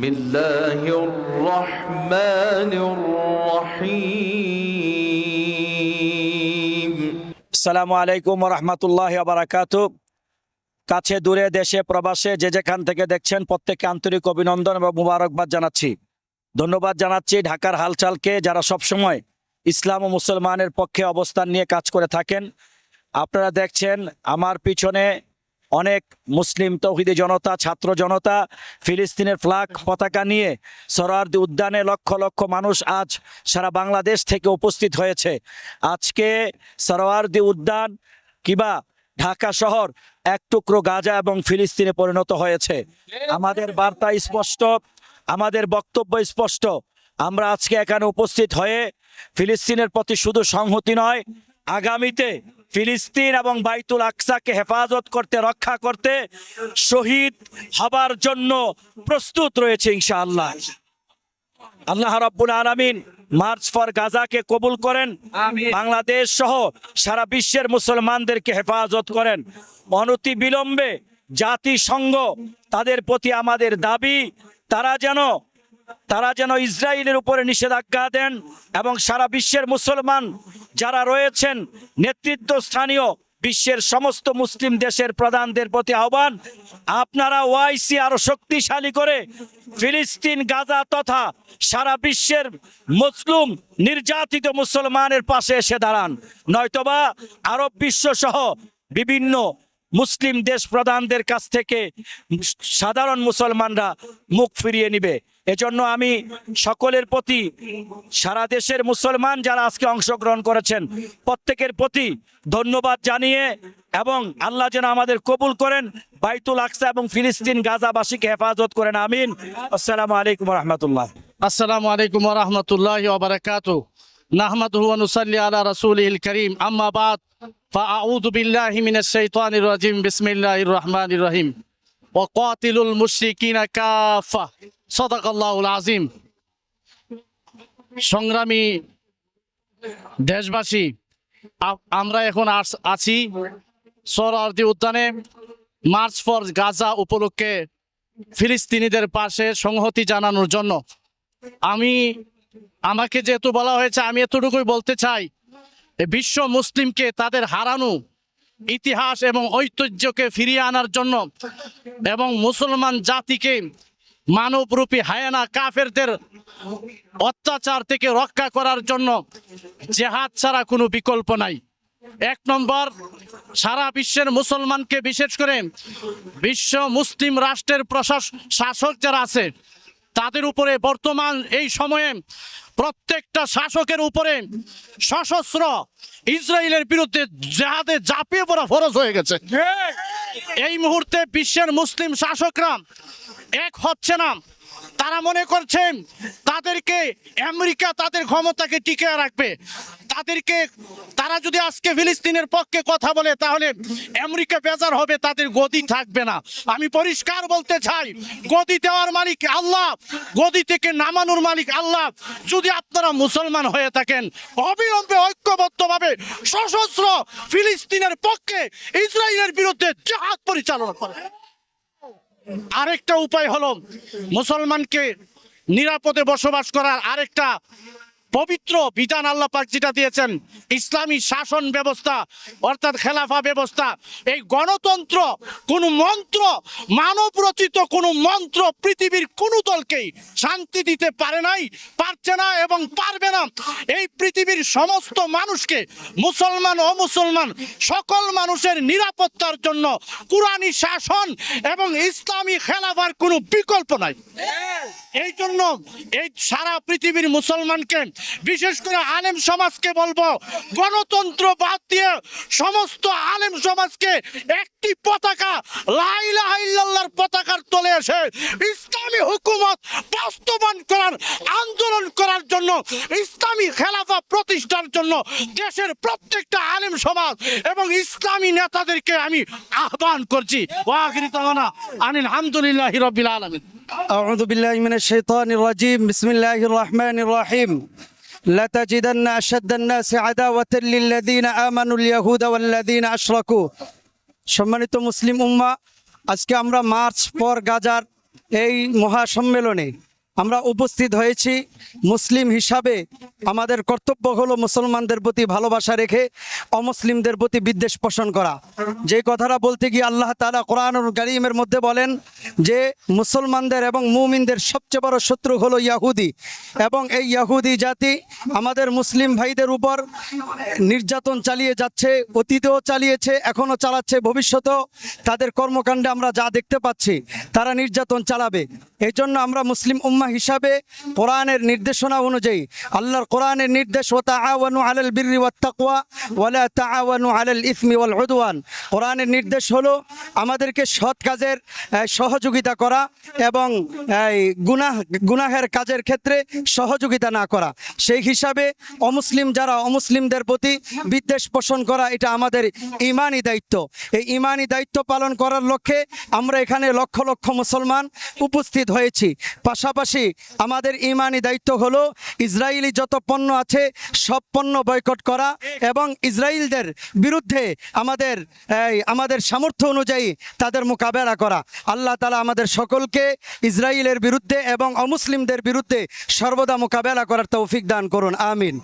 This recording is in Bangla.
بسم الله الرحمن الرحيم আসসালামু আলাইকুম রহমতুল্লাহ বারাকাত কাছে দূরে দেশে প্রবাসে যে যেখান থেকে দেখছেন প্রত্যেককে আন্তরিক অভিনন্দন এবং মুবারকবাদ জানাচ্ছি ধন্যবাদ জানাচ্ছি ঢাকার হালচালকে যারা সবসময় ইসলাম ও মুসলমানের পক্ষে অবস্থান নিয়ে কাজ করে থাকেন আপনারা দেখছেন আমার পিছনে অনেক মুসলিম তৌহিদি জনতা, ছাত্র জনতা ফিলিস্তিনের ফ্লাগ পতাকা নিয়ে সরারদি উদ্যানে লক্ষ লক্ষ মানুষ আজ সারা বাংলাদেশ থেকে উপস্থিত হয়েছে। আজকে সরোয়ারদি উদ্যান কিবা ঢাকা শহর এক টুকরো গাজা এবং ফিলিস্তিনে পরিণত হয়েছে। আমাদের বার্তা স্পষ্ট, আমাদের বক্তব্য স্পষ্ট। আমরা আজকে এখানে উপস্থিত হয়ে ফিলিস্তিনের প্রতি শুধু সংহতি নয়, আগামীতে ফিলিস্তিন এবং বাইতুল আকসাকে হেফাজত করতে রক্ষা করতে শহীদ হবার জন্য প্রস্তুত রয়েছে ইনশাআল্লাহ। আল্লাহ রাব্বুল আলামিন মার্চ ফর গাজাকে কবুল করেন। বাংলাদেশ সহ সারা বিশ্বের মুসলমানদেরকে হেফাজত করেন। অনতি বিলম্বে জাতিসংঘ তাদের প্রতি আমাদের দাবি তারা যেন তারা যেন ইসরায়েলের উপরে নিষেধাজ্ঞা দেন এবং সারা বিশ্বের মুসলমান যারা রয়েছেন, নেতৃত্ব স্থানীয় বিশ্বের সমস্ত মুসলিম দেশের প্রধানদের প্রতি আহ্বান, আপনারা ওয়াইসি আরও শক্তিশালী করে ফিলিস্তিন, গাজা তথা সারা বিশ্বের মুসলিম, নির্যাতিত মুসলমানের পাশে এসে দাঁড়ান। নয়তোবা আরব বিশ্ব সহ বিভিন্ন মুসলিম দেশ প্রধানদের কাছ থেকে সাধারণ মুসলমানরা মুখ ফিরিয়ে নিবে। এজন্য আমি সকলের প্রতি, সারা দেশের মুসলমান যারা আজকে অংশগ্রহণ করেছেন, প্রত্যেকের প্রতি ধন্যবাদ জানিয়ে এবং আল্লাহ যেন আমাদের কবুল করেন, বাইতুল আকসা এবং ফিলিস্তিন গাজাবাসীকে হেফাজত করেন, আমিন। আসসালামু আলাইকুম রহমতুল্লাহ আসসালামু আলাইকুম ওরহমতুল্লাহ ওবরাকাত। নুসাল্লি আলা রাসূলিল কারীম। আম্মা বাদ, ফাআউযু বিল্লাহি মিনাশ শাইতানির রাজিম। বিসমিল্লাহির রহমানির রহিম। ওয়া কাতিলুল মুশরিকিনা কাফা সাদাকাল্লাহুল আযীম সংগ্রামী দেশবাসী আমরা এখন আছি সরারদি উদ্যানে, মার্চ ফর গাজা উপলক্ষে ফিলিস্তিনিদের পাশে সংহতি জানানোর জন্য। আমি, আমাকে যেহেতু বলা হয়েছে, আমি এতটুকুই বলতে চাই বিশ্ব মুসলিমকে তাদের হারানো ইতিহাস এবং ঐতিহ্যকে ফিরিয়ে আনার জন্য এবং মুসলমান জাতিকে মানবরূপী হায়ানা কাফেরদের অত্যাচার থেকে রক্ষা করার জন্য জেহাদ ছাড়া কোনো বিকল্প নাই। এক নম্বর, সারা বিশ্বের মুসলমানকে বিশেষ করে বিশ্ব মুসলিম রাষ্ট্রের প্রশাস, শাসক যারা আছে, তাদের উপরে বর্তমান এই সময়ে প্রত্যেকটা শাসকের উপরে সশস্ত্র ইসরায়েলের বিরুদ্ধে যাহাদের ঝাঁপিয়ে পড়া ফরজ হয়ে গেছে। এই মুহূর্তে বিশ্বের মুসলিম শাসকরা এক হচ্ছে না। তারা মনে করছেন তাদেরকে আমেরিকা তাদের ক্ষমতাকে টিকে রাখবে। তাদেরকে, তারা যদি আজকে ফিলিস্তিনের পক্ষে কথা বলে, তাহলে আমেরিকা বেজার হবে, তাদের গদি থাকবে না। আমি পরিষ্কার বলতে চাই, গদি দেওয়ার মালিক আল্লাহ, গদি থেকে নামানোর মালিক আল্লাহ। যদি আপনারা মুসলমান হয়ে থাকেন, অবিলম্বে ঐক্যবদ্ধভাবে সশস্ত্র ফিলিস্তিনের পক্ষে ইসরায়েলের বিরুদ্ধে জাহাজ পরিচালনা করে আরেকটা উপায় হলো, মুসলমানকে নিরাপদে বসবাস করার আরেকটা পবিত্র বিধান আল্লাহ পাক যেটা দিয়েছেন ইসলামী শাসন ব্যবস্থা অর্থাৎ খেলাফা ব্যবস্থা এই গণতন্ত্র কোন মন্ত্র মানব রচিত কোন মন্ত্র পৃথিবীর কোন দলকেই শান্তি দিতে পারে নাই পারছে না এবং পারবে না। এই পৃথিবীর সমস্ত মানুষকে মুসলমান ও মুসলমান সকল মানুষের নিরাপত্তার জন্য কুরআনী শাসন এবং ইসলামী খেলাফার কোনো বিকল্প নাই। এই জন্য এই সারা পৃথিবীর মুসলমানকে বিশেষ করে আলেম সমাজকে বলব, গণতন্ত্র বাদ দিয়ে সমস্ত আলেম সমাজকে একটি পতাকা লাইলাহা পতাকার তলে এসে ইসলামী হুকুমত বাস্তবায়ন করার, আন্দোলন করার জন্য, ইসলামী খেলাফা প্রতিষ্ঠার জন্য দেশের প্রত্যেকটা আলেম সমাজ এবং ইসলামী নেতাদেরকে আমি আহ্বান করছি। ওয়াগিরি আনিল হামদুলিল্লাহি রাব্বিল আলামিন। أعوذ بالله من الشيطان الرجيم بسم الله الرحمن الرحيم لتجدن أشد الناس عداوة للذين آمنوا اليهود والذين أشركوا সম্মানিত মুসলিম উম্মা আজকে আমরা মার্চ ফর গাজার এই মহাসম্মেলনে আমরা উপস্থিত হয়েছি মুসলিম হিসাবে। আমাদের কর্তব্য হলো মুসলমানদের প্রতি ভালোবাসা রেখে অমুসলিমদের প্রতি বিদ্বেষ পোষণ করা। যে কথাটা বলতে গিয়ে আল্লাহ তালা কোরআনুল করিমের মধ্যে বলেন যে, মুসলমানদের এবং মুমিনদের সবচেয়ে বড় শত্রু হলো ইয়াহুদি। এবং এই ইয়াহুদি জাতি আমাদের মুসলিম ভাইদের উপর নির্যাতন চালিয়ে যাচ্ছে, অতীতেও চালিয়েছে, এখনও চালাচ্ছে, ভবিষ্যতেও তাদের কর্মকাণ্ডে আমরা যা দেখতে পাচ্ছি, তারা নির্যাতন চালাবে। এই জন্য আমরা মুসলিম উম্মা হিসাবে কোরআনের নির্দেশনা অনুযায়ী, আল্লাহর কোরআনের নির্দেশ ও কোরআনের নির্দেশ হলো আমাদেরকে সৎ কাজের সহযোগিতা করা এবং গুনাহ, গুনাহের কাজের ক্ষেত্রে সহযোগিতা না করা। সেই হিসাবে অমুসলিম যারা অমুসলিমদের প্রতি বিদ্বেষ পোষণ করা, এটা আমাদের ইমানি দায়িত্ব। এই ইমানি দায়িত্ব পালন করার লক্ষ্যে আমরা এখানে লক্ষ লক্ষ মুসলমান উপস্থিত হয়েছি। পাশাপাশি আমাদের ইমানি দায়িত্ব হলো ইসরায়েলি যত পণ্য আছে, সব পণ্য বয়কট করা এবং ইসরায়েলদের বিরুদ্ধে আমাদের আমাদের সামর্থ্য অনুযায়ী তাদের মোকাবেলা করা। আল্লাহ তালা আমাদের সকলকে ইসরায়েলের বিরুদ্ধে এবং অমুসলিমদের বিরুদ্ধে সর্বদা মোকাবেলা করার তৌফিক দান করুন। আমিন।